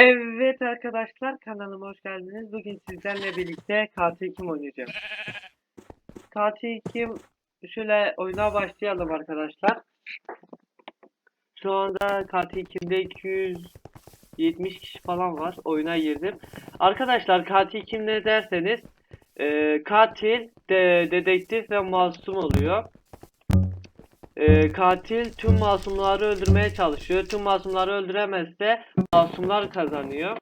Evet arkadaşlar kanalıma hoş geldiniz. Bugün sizlerle birlikte katil kim oynayacağım. Katil kim şöyle oyuna başlayalım arkadaşlar. Şu anda katil kimde 270 kişi falan var. Oyuna girdim. Arkadaşlar katil kim ne derseniz e, katil de, dedektif ve masum oluyor. E, katil tüm masumları öldürmeye çalışıyor. Tüm masumları öldüremezse masumlar kazanıyor.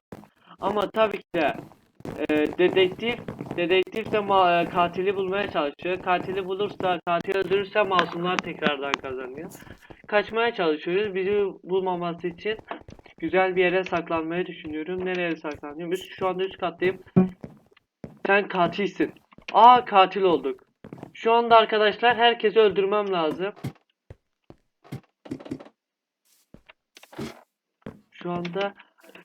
Ama tabii ki de e, dedektif dedektif de ma- e, katili bulmaya çalışıyor. Katili bulursa, katil öldürürse masumlar tekrardan kazanıyor. Kaçmaya çalışıyoruz. Bizi bulmaması için güzel bir yere saklanmayı düşünüyorum. Nereye saklanıyorum? Üst, şu anda üst kattayım. Sen katilsin. Aa katil olduk. Şu anda arkadaşlar herkesi öldürmem lazım. Şu anda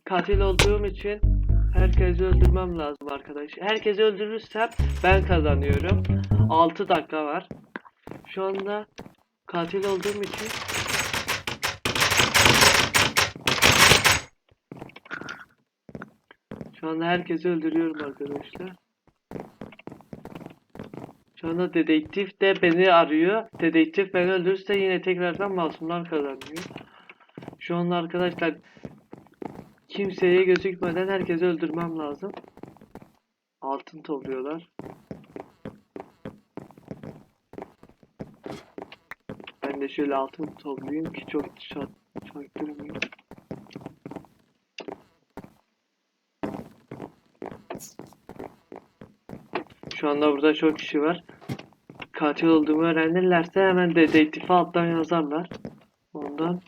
katil olduğum için herkesi öldürmem lazım arkadaş. Herkesi öldürürsem ben kazanıyorum. 6 dakika var. Şu anda katil olduğum için Şu anda herkesi öldürüyorum arkadaşlar. Şu anda dedektif de beni arıyor. Dedektif beni öldürürse yine tekrardan masumlar kazanıyor. Şu anda arkadaşlar kimseye gözükmeden herkesi öldürmem lazım. Altın topluyorlar. Ben de şöyle altın toplayayım ki çok çaktırmayayım. Şu anda burada çok kişi var. Katil olduğumu öğrenirlerse hemen dedektifi alttan yazarlar. Ondan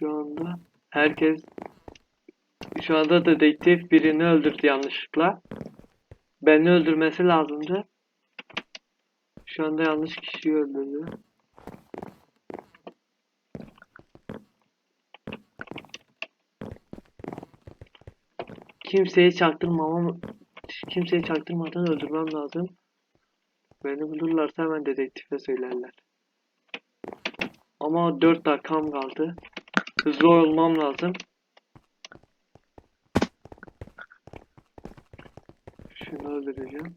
Şu anda herkes şu anda dedektif birini öldürdü yanlışlıkla. Beni öldürmesi lazımdı. Şu anda yanlış kişiyi öldürdü. Kimseyi çaktırmamam kimseyi çaktırmadan öldürmem lazım. Beni bulurlarsa hemen dedektife söylerler. Ama 4 dakikam kaldı. Hızlı olmam lazım. Şunu öldüreceğim.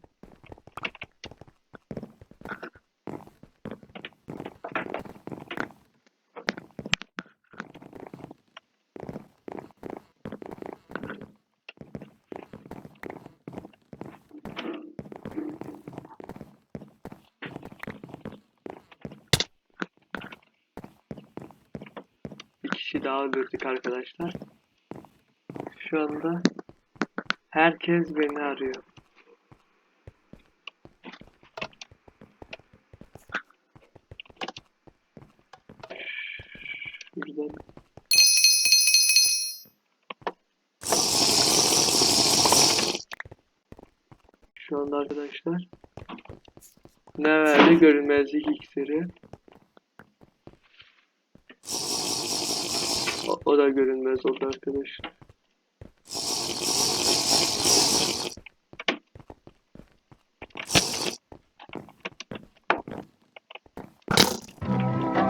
Kişi daha öldürdük arkadaşlar. Şu anda herkes beni arıyor. Şu anda arkadaşlar ne verdi görünmezlik iksiri. O, da görünmez oldu arkadaşlar.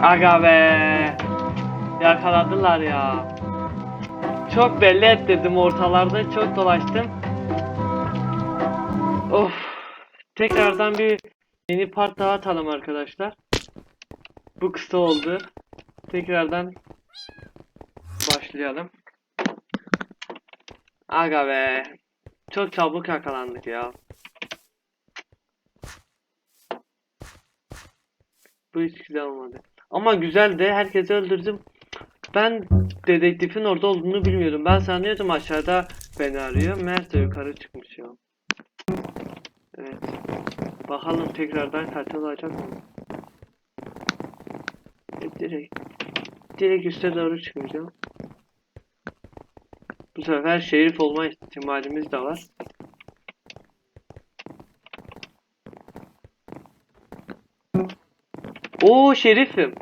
Aga be. Yakaladılar ya. Çok belli et dedim ortalarda çok dolaştım. Of. Tekrardan bir yeni part daha atalım arkadaşlar. Bu kısa oldu. Tekrardan başlayalım. Aga be. Çok çabuk yakalandık ya. Bu hiç güzel olmadı. Ama güzel de herkesi öldürdüm. Ben dedektifin orada olduğunu bilmiyordum. Ben sanıyordum aşağıda beni arıyor. Meğerse yukarı çıkmış ya. Evet. Bakalım tekrardan katil olacak mı? E, direkt direkt üste doğru çıkacağım. Bu sefer şerif olma ihtimalimiz de var. Oo şerifim.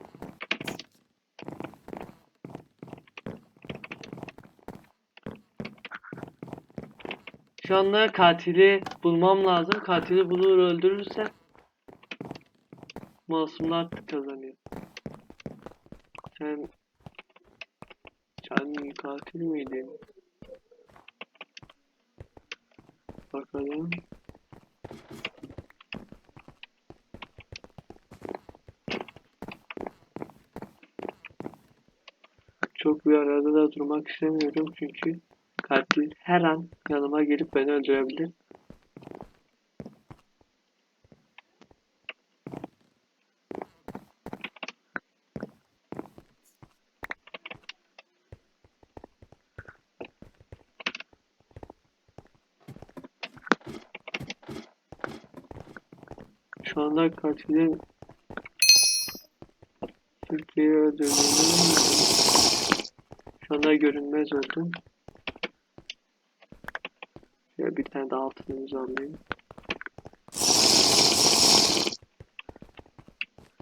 Şu anda katili bulmam lazım. Katili bulur öldürürsem masumlar kazanıyor. Sen sen katil miydin? Bakalım. Çok bir arada da durmak istemiyorum çünkü katil her an yanıma gelip beni öldürebilir. Şu anda katilin Türkiye'yi öldürdüğünü şu anda görünmez oldum. Şöyle bir tane daha altınımızı alayım.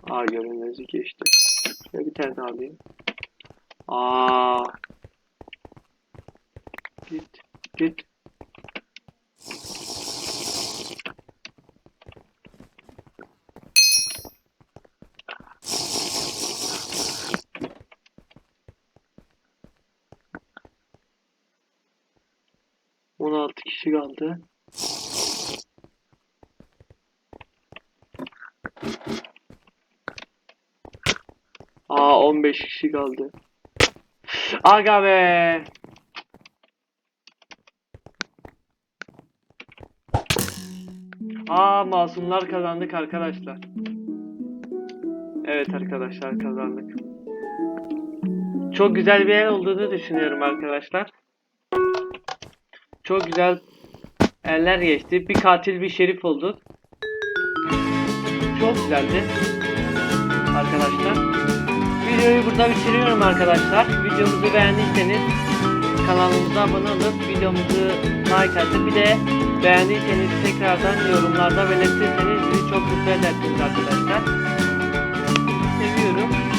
Aa görünmezi geçti. Şöyle bir tane daha alayım. Aa. Git. Git. On altı kişi kaldı. Aa 15 kişi kaldı. Aga be. Aa masumlar kazandık arkadaşlar. Evet arkadaşlar kazandık. Çok güzel bir el olduğunu düşünüyorum arkadaşlar. Çok güzel eller geçti. Bir katil bir şerif olduk. Çok güzeldi. Arkadaşlar. Videoyu burada bitiriyorum arkadaşlar. Videomuzu beğendiyseniz kanalımıza abone olup videomuzu like atıp bir de beğendiyseniz tekrardan yorumlarda belirtirseniz bizi çok mutlu edersiniz arkadaşlar. Seviyorum.